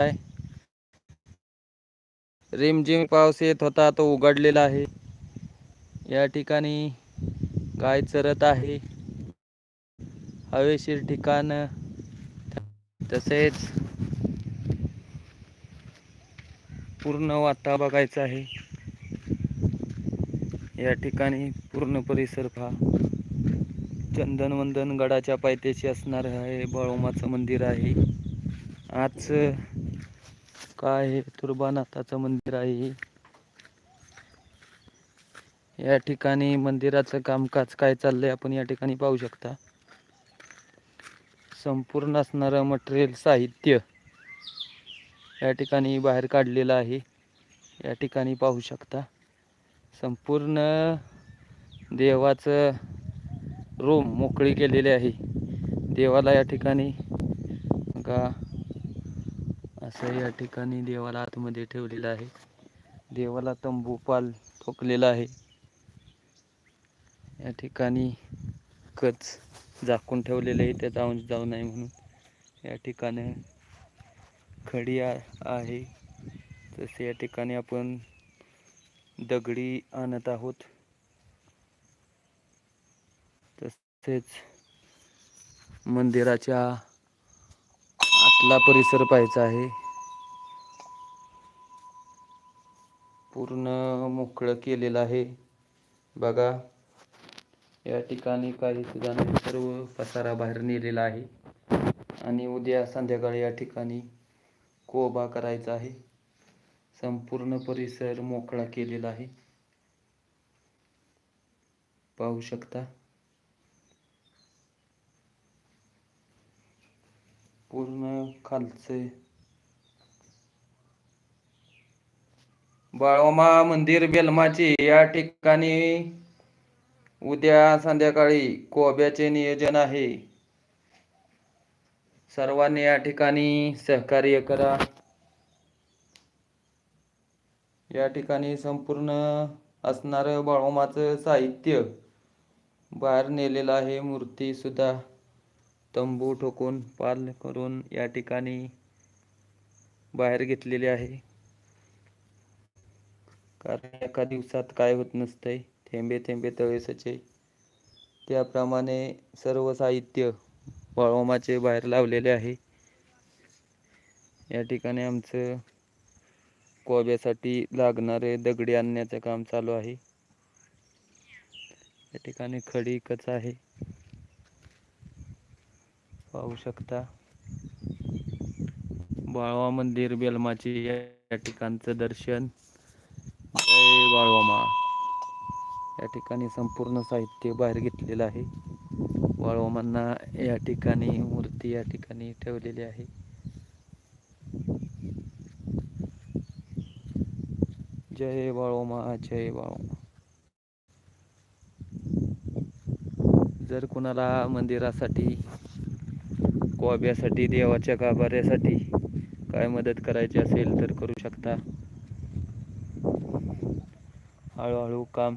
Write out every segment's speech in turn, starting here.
आहे. रिमझिम पाऊस येत होता तो उघडलेला आहे. या ठिकाणी गाय चरत आहे. हवेशीर ठिकाण तसेच पूर्ण वाता बघायचं आहे. या ठिकाणी पूर्ण परिसर पहा. चंदनवंदन गडाच्या पायथ्याशी असणार आहे बळोमाचं मंदिर आहे. आज काय आहे? तुर्बानाथाचं मंदिर आहे या ठिकाणी मंदिराचं कामकाज काय चाललंय आपण या ठिकाणी पाहू शकता. संपूर्ण असणारं मटेरियल साहित्य या ठिकाणी बाहेर काढलेलं आहे. या ठिकाणी पाहू शकता. संपूर्ण देवाचं रूम मोकळी केलेली आहे. देवाला या ठिकाणी का असं या ठिकाणी देवाला आतमध्ये ठेवलेलं आहे. देवाला तंबू पाल ठोकलेला आहे. या ठिकाणी कच झाकून ठेवलेलं आहे. त्याचा अंश जाऊ नये म्हणून. या ठिकाणी खडी आहे. तसे या ठिकाणी आपण दगडी आणत आहोत. तसेच मंदिराच्या आतला परिसर पाहायचा आहे? पूर्ण मोकळं केलेलं आहे. बघा या ठिकाणी काही सुद्धा सर्व पसारा बाहेर नेलेला आहे. आणि उद्या संध्याकाळी या ठिकाणी कोबा करायचा आहे. संपूर्ण परिसर मोकळा केलेला आहे. पाहू शकता. पूर्ण खालचे. बाळोमा मंदिर बेलमाची या ठिकाणी उद्या संध्याकाळी कोब्याचे नियोजन आहे. सर्वांनी या ठिकाणी सहकार्य करा. या ठिकाणी संपूर्ण असणारं बाळोमाचं साहित्य बाहेर नेलेलं आहे मूर्ती सुद्धा तंबू ठोकून पाल करून या ठिकाणी बाहेर घेतलेले आहे. कारण एका दिवसात काय होत नसतंय थेंबे थेंबे तळेसाचे. त्याप्रमाणे सर्व साहित्य बाळोमाचे बाहेर लावलेले आहे. या ठिकाणी आमचं कोब्यासाठी लागणारे दगडी आणण्याचं काम चालू आहे. या ठिकाणी खडी कच आहे. पाहू शकता. बाळवा मंदिर बेलमाचे या ठिकाणचं दर्शन. जय बाळवामा या ठिकाणी संपूर्ण साहित्य बाहेर घेतलेलं आहे. बाळवामांना या ठिकाणी मूर्ती या ठिकाणी ठेवलेली आहे. जय बाळोमा जय बाळोमा जर कुणाला मंदिरासाठी कोब्यासाठी देवाच्या गाभाऱ्यासाठी काय मदत करायची असेल तर करू शकता. हळूहळू काम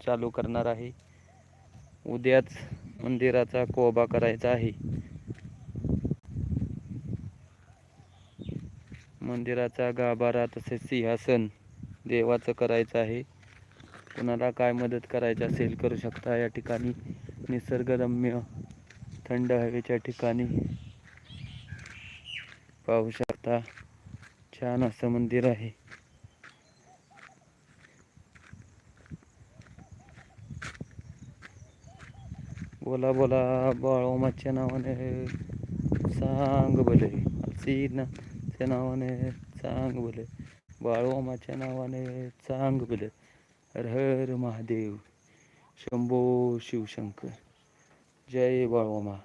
चालू करणार आहे. उद्याच मंदिराचा कोबा करायचा आहे. मंदिराचा गाभारा तसेच सिंहासन देवाचं करायचं आहे. कुणाला काय मदत करायची असेल करू शकता. या ठिकाणी निसर्गरम्य थंड हवेच्या ठिकाणी. पाहू शकता छान असं मंदिर आहे. बोला बोला बाळोमाच्या नावाने सांग भले. सीनाच्या नावाने सांग भले. बाळोमाच्या नावाने सांग भले. हर हर महादेव. शंभो शिवशंकर. जय बाळोमा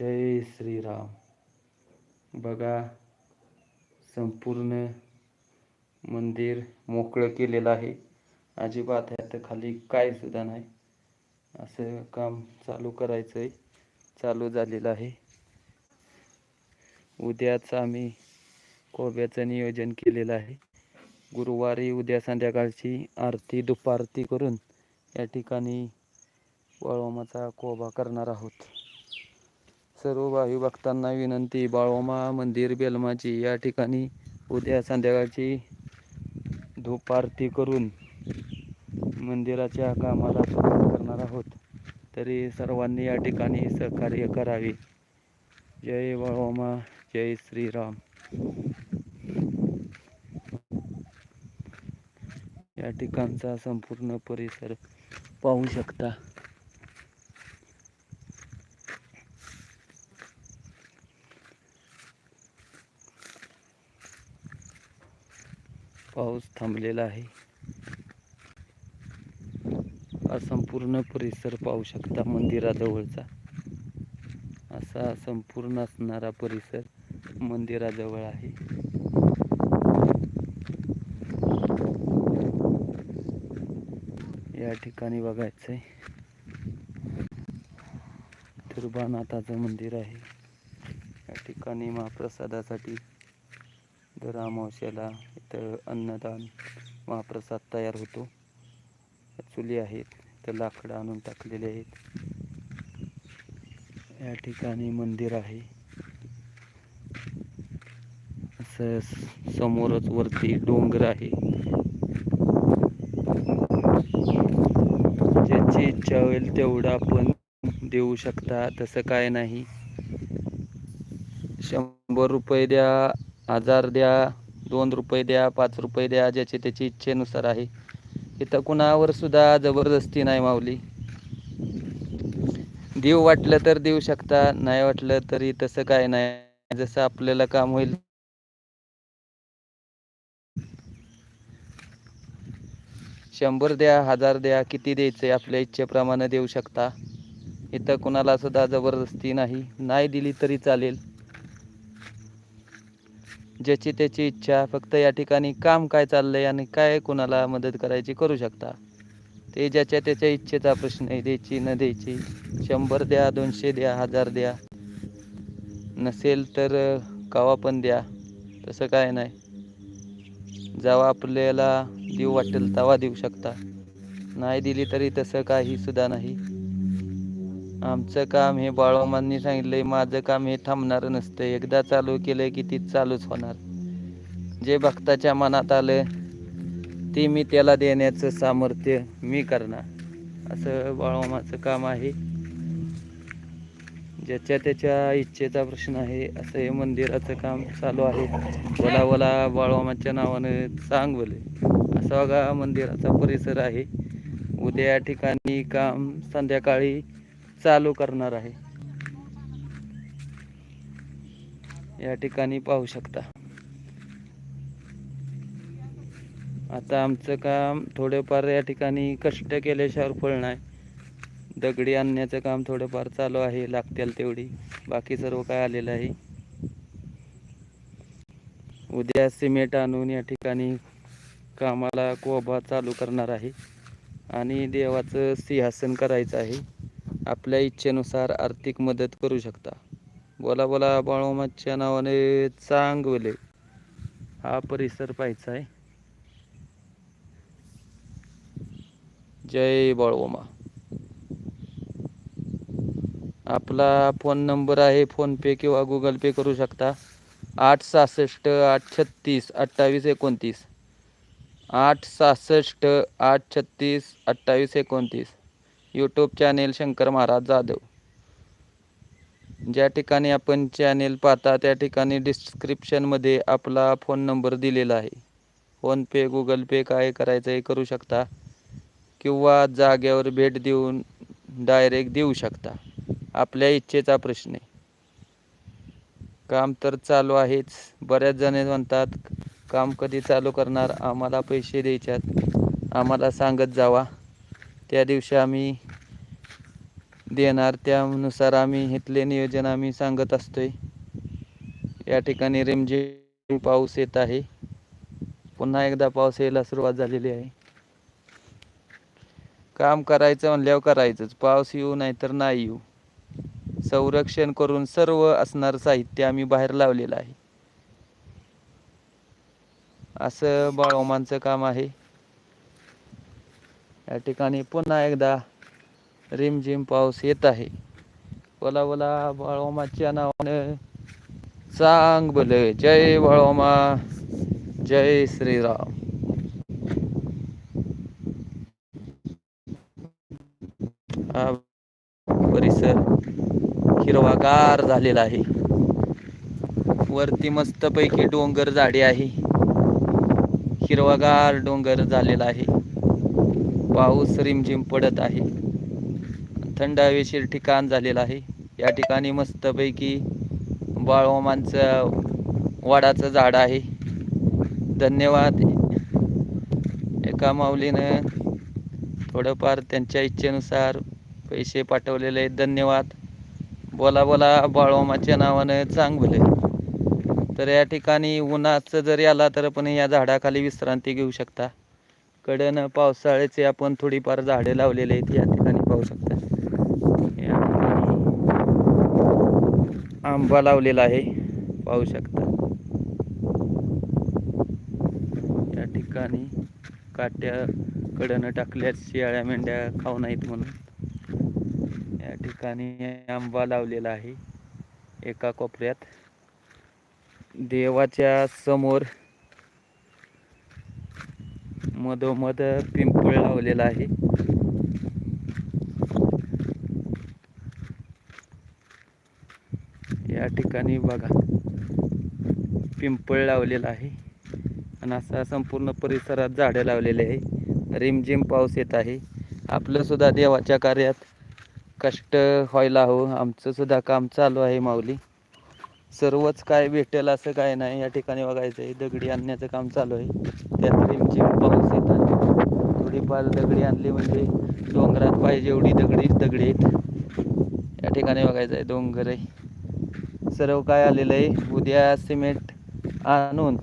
जय श्रीराम. बघा संपूर्ण मंदिर मोकळं केलेलं आहे. अजिबात ह्यात खाली काय सुद्धा नाही. असं काम चालू करायचं आहे चालू झालेलं आहे. उद्याच आम्ही कोब्याचं नियोजन केलेलं आहे. गुरुवारी उद्या संध्याकाळची आरती दुपारती करून या ठिकाणी बाळोमाचा कोबा करणार आहोत. सर्व भावी भक्तांना विनंती बाळोमा मंदिर बेलमाची या ठिकाणी उद्या संध्याकाळची धूप आरती करून मंदिराच्या कामाला सुरुवात करणार आहोत. तरी सर्वांनी या ठिकाणी सहकार्य करावे. जय बाळोमा जय श्रीराम. या ठिकाणचा संपूर्ण परिसर पाहू शकता. पाऊस थांबलेला आहे. हा संपूर्ण परिसर पाहू शकता मंदिराजवळचा. असा संपूर्ण असणारा परिसर मंदिराजवळ आहे. या ठिकाणी बघायचंय. तुर्बानाथाचं मंदिर आहे. या ठिकाणी महाप्रसादासाठी दर अमावस्याला इथं अन्नदान महाप्रसाद तयार होतो. चुली आहेत इथं लाकडं आणून टाकलेले आहेत. या ठिकाणी मंदिर आहे. असं समोरच वरती डोंगर आहे. ज्याची इच्छा होईल तेवढं आपण देऊ शकता तसं काय नाही. शंभर रुपये द्या हजार द्या दोन रुपये द्या पाच रुपये द्या ज्याची त्याची इच्छेनुसार आहे. इथं कुणावर सुद्धा जबरदस्ती नाही माऊली. देऊ वाटलं तर देऊ शकता नाही वाटलं तरी तसं काय नाही. जसं आपल्याला काम होईल. शंभर द्या हजार द्या किती द्यायचे आपल्या इच्छेप्रमाणे देऊ शकता. इथं कुणाला सुद्धा जबरदस्ती नाही. नाही दिली तरी चालेल. ज्याची त्याची इच्छा फक्त या ठिकाणी काम काय चाललंय आणि काय कुणाला मदत करायची करू शकता? ते ज्याच्या त्याच्या इच्छेचा प्रश्न आहे द्यायची न द्यायची. शंभर द्या दोनशे द्या हजार द्या. नसेल तर कवा पण द्या. तसं काय नाही. जेव्हा आपल्याला देऊ वाटेल तेव्हा देऊ शकता. नाही दिली तरी तसं काही सुद्धा नाही. आमचं काम हे बाळोमांनी सांगितलंय माझं काम हे थांबणार नसतं. एकदा चालू केलंय की ती चालूच होणार. जे भक्ताच्या मनात आलं ते मी त्याला देण्याचं सामर्थ्य मी करणार. असं बाळोमाचं काम आहे. ज्याच्या त्याच्या इच्छेचा प्रश्न आहे असं हे मंदिराचं काम चालू आहे. बोला बोला बाळोमाच्या नावानं सांग बोले असा बघा मंदिराचा परिसर आहे. उद्या या ठिकाणी काम संध्याकाळी चालू करणार आहे. या ठिकाणी पाहू शकता. आता आमचं काम थोडेफार या ठिकाणी कष्ट केल्याशिवाय फळ नाही. दगडी आणण्याचं काम थोडंफार चालू आहे लागतील तेवढी. बाकी सर्व काय आलेलं आहे. उद्या सिमेंट आणून या ठिकाणी कामाला कोबा चालू करणार आहे. आणि देवाचं सिंहासन करायचं आहे. आपल्या इच्छेनुसार आर्थिक मदत करू शकता. बोला बोला बाळोमाच्या नावाने चांगवले. हा परिसर पाहायचा आहे. जय बाळोमा आपला फोन नंबर आहे फोनपे किंवा गुगल पे करू शकता. आठ सहासष्ट आठ छत्तीस अठ्ठावीस एकोणतीस. आठ सहासष्ट आठ छत्तीस अठ्ठावीस एकोणतीस. YouTube channel Shankar Maharaj Jadhav. ज्या ठिकाणी आपण चॅनेल पाहता त्या ठिकाणी डिस्क्रिप्शनमध्ये आपला फोन नंबर दिलेला आहे. फोनपे गुगल पे काय करायचं हे करू शकता किंवा जाग्यावर भेट देऊन डायरेक्ट देऊ शकता. आपल्या इच्छेचा प्रश्न आहे. काम तर चालू आहेच. बऱ्याच जण म्हणतात काम कधी चालू करणार? आम्हाला पैसे द्यायच्यात. आम्हाला सांगत जावा. त्या दिवशी आम्ही देणार त्यानुसार आम्ही इथले नियोजन आम्ही सांगत असतोय. या ठिकाणी रिमझिम पाऊस येत आहे. पुन्हा एकदा पाऊस यायला सुरुवात झालेली आहे. काम करायचं म्हणल्यावर करायचंच. पाऊस येऊ नाही तर नाही येऊ. संरक्षण करून सर्व असणार साहित्य आम्ही बाहेर लावलेलं आहे. असं बाळोमांचं काम आहे. या ठिकाणी पुन्हा एकदा रिमझिम पाऊस येत आहे. बोला बोला बाळोमाच्या नावाने चांग बोल. जय बाळोमा जय श्रीराम. हा परिसर हिरवागार झालेला आहे. वरती मस्तपैकी डोंगर झाडी आहे. हिरवागार डोंगर झालेला आहे. पाऊस रिमझिम पडत आहे. थंड हवेशीर ठिकाण झालेलं आहे. या ठिकाणी मस्तपैकी बाळोमांचं वाडाचं झाड आहे. धन्यवाद. एका माऊलीनं थोडंफार त्यांच्या इच्छेनुसार पैसे पाठवलेले आहेत. धन्यवाद. बोला बोला बाळोमाच्या नावानं चांग भले तर या ठिकाणी उन्हाचं जरी आला तर पण या झाडाखाली विश्रांती घेऊ शकता. कडेनं पावसाळ्याचे आपण थोडीफार झाडे लावलेले आहेत या ठिकाणी पाहू शकता. या ठिकाणी आंबा लावलेला आहे पाहू शकता. या ठिकाणी काट्या कडनं टाकल्यात शियाळ्या मेंढ्या खाऊ नाहीत म्हणून. या ठिकाणी आंबा लावलेला आहे एका कोपऱ्यात. देवाच्या समोर मधोमध पिंपळ लावलेला आहे. या ठिकाणी बघा पिंपळ लावलेला आहे. आणि असा संपूर्ण परिसरात झाडं लावलेले आहे. रिमझिम पाऊस येत आहे. आपलं सुद्धा देवाच्या कार्यात कष्ट व्हायला हवं. आमचं सुद्धा काम चालू आहे माऊली. सर्वच काय भेटेल असं काय नाही. या ठिकाणी बघायचं आहे दगडी आणण्याचं काम चालू आहे. त्यात रिमची पाऊस येत आहे. थोडीफार दगडी आणली म्हणजे डोंगरात पाहिजे एवढी दगडी दगडी आहेत. या ठिकाणी बघायचं आहे डोंगर आहे. सर्व काय आलेलं आहे. उद्या सिमेंट आणून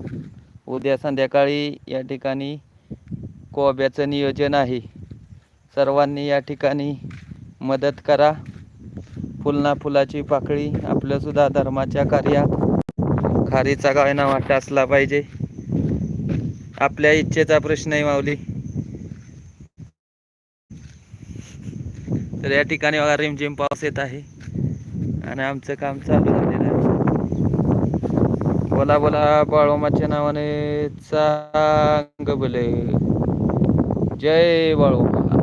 उद्या संध्याकाळी या ठिकाणी कोब्याचं नियोजन आहे. सर्वांनी या ठिकाणी मदत करा. फुलना फुलाची पाकळी आपल्यासुद्धा धर्माच्या कार्यात. खारीचा गायना वाटा असला पाहिजे. आपल्या इच्छेचा प्रश्न आहे माऊली. तर या ठिकाणी बघा रिमझिम पाऊस येत आहे. आणि आमचं काम चालू झालेलं आहे. बोला बोला बाळोमाच्या नावाने चांग बोले. जय बाळोमा